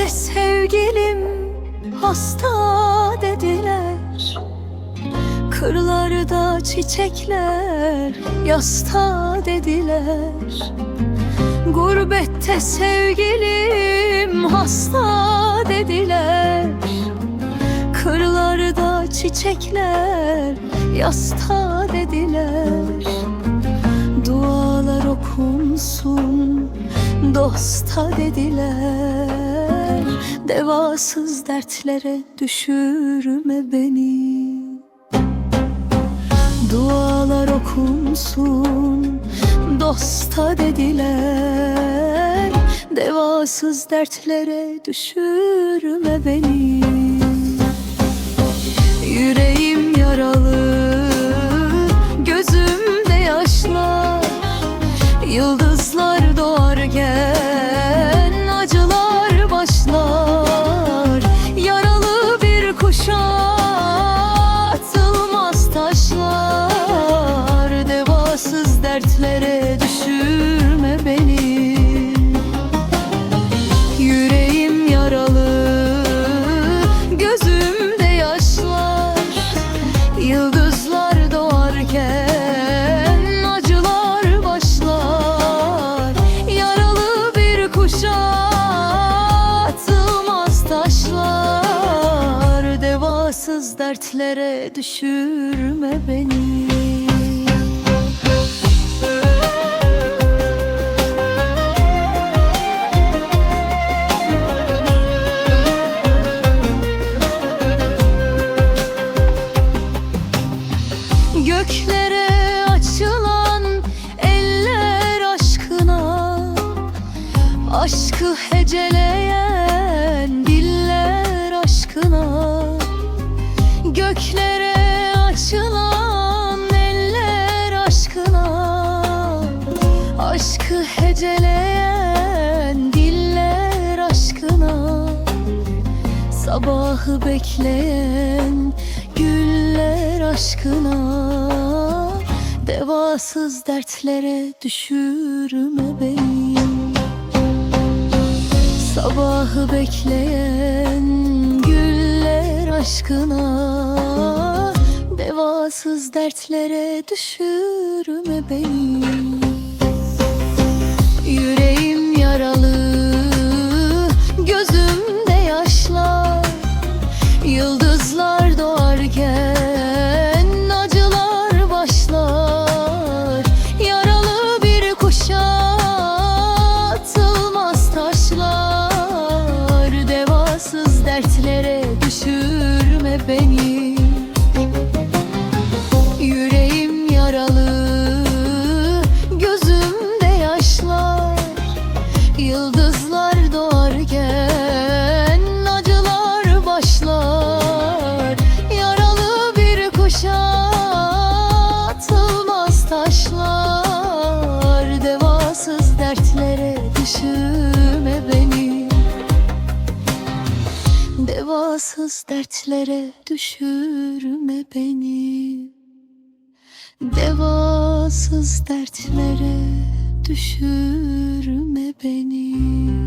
İşte sevgilim hasta dediler. Kırlarda çiçekler yasta dediler. Gurbette sevgilim hasta dediler. Kırlarda çiçekler yasta dediler. Dualar okunsun dosta dediler. Devasız dertlere düşürme beni. Dualar okunsun dosta dediler. Devasız dertlere düşürme beni düşürme beni. Yüreğim yaralı Gözümde yaşlar. Yıldızlar doğarken Acılar başlar. Yaralı bir kuşa Atılmaz taşlar. Devasız dertlere düşürme beni Göklere açılan eller aşkına. Aşkı heceleyen diller aşkına. Göklere açılan eller aşkına. Aşkı heceleyen diller aşkına. Sabahı bekleyen güller aşkına Devasız dertlere düşürme beni Sabahı bekleyen güller aşkına. Devasız dertlere düşürme beni dertlere düşürme beni Devasız dertlere düşürme beni? Devasız dertlere düşürme beni